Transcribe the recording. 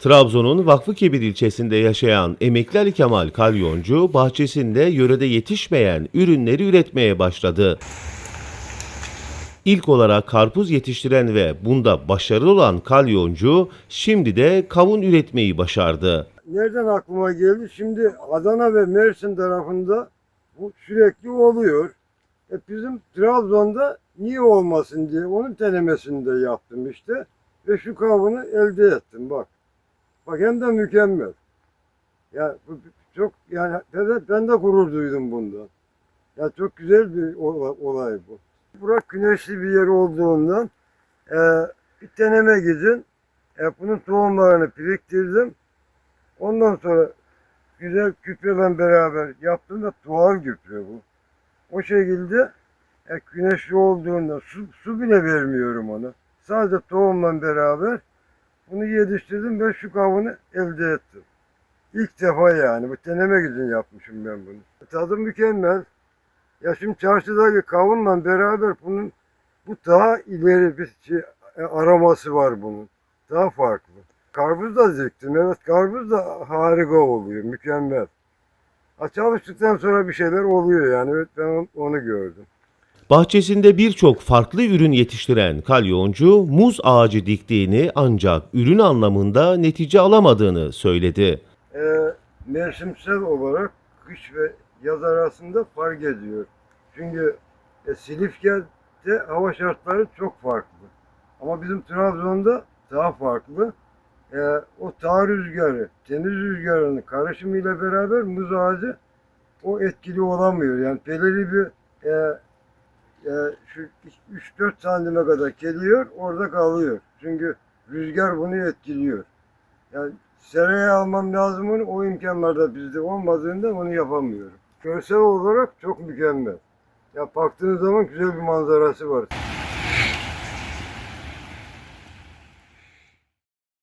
Trabzon'un Vakfıkebir ilçesinde yaşayan emekli Ali Kemal Kalyoncu bahçesinde yörede yetişmeyen ürünleri üretmeye başladı. İlk olarak karpuz yetiştiren ve bunda başarılı olan Kalyoncu şimdi de kavun üretmeyi başardı. Nereden aklıma geldi? Şimdi Adana ve Mersin tarafında bu sürekli oluyor. E bizim Trabzon'da niye olmasın diye onun denemesini de yaptım işte. Ve şu kavunu elde ettim bak. Bak hem de mükemmel. Ya bu çok yani de, ben de gurur duydum bundan. Ya çok güzel bir ola- olay bu. Burak güneşli bir yer olduğundan e, bir deneme gidin. E, bunun tohumlarını biriktirdim. Ondan sonra güzel gübreyle beraber yaptım da doğal gübre bu. O şekilde e, güneşli olduğunda su, su bile vermiyorum ona. Sadece tohumla beraber bunu yetiştirdim ve şu kavunu elde ettim. İlk defa yani bu deneme için yapmışım ben bunu. Tadı mükemmel. Ya şimdi çarşıdaki kavunla beraber bunun bu daha ileri bir şey, e, aroması var bunun. Daha farklı. Karpuz da diktim. Evet karpuz da harika oluyor. Mükemmel. Ha, çalıştıktan sonra bir şeyler oluyor yani. Evet ben on- onu gördüm. Bahçesinde birçok farklı ürün yetiştiren Kalyoncu muz ağacı diktiğini ancak ürün anlamında netice alamadığını söyledi. Ee, mevsimsel olarak kış ve yaz arasında fark ediyor. Çünkü e, Silifke'de hava şartları çok farklı. Ama bizim Trabzon'da daha farklı. Ee, o dağ rüzgarı, deniz rüzgarının karışımıyla beraber muz ağacı o etkili olamıyor. Yani belirli bir e, e, şu 3-4 santime kadar geliyor, orada kalıyor. Çünkü rüzgar bunu etkiliyor. Yani seraya almam lazım onu, o imkanlarda bizde olmadığında onu yapamıyorum. Görsel olarak çok mükemmel. Ya baktığınız zaman güzel bir manzarası var.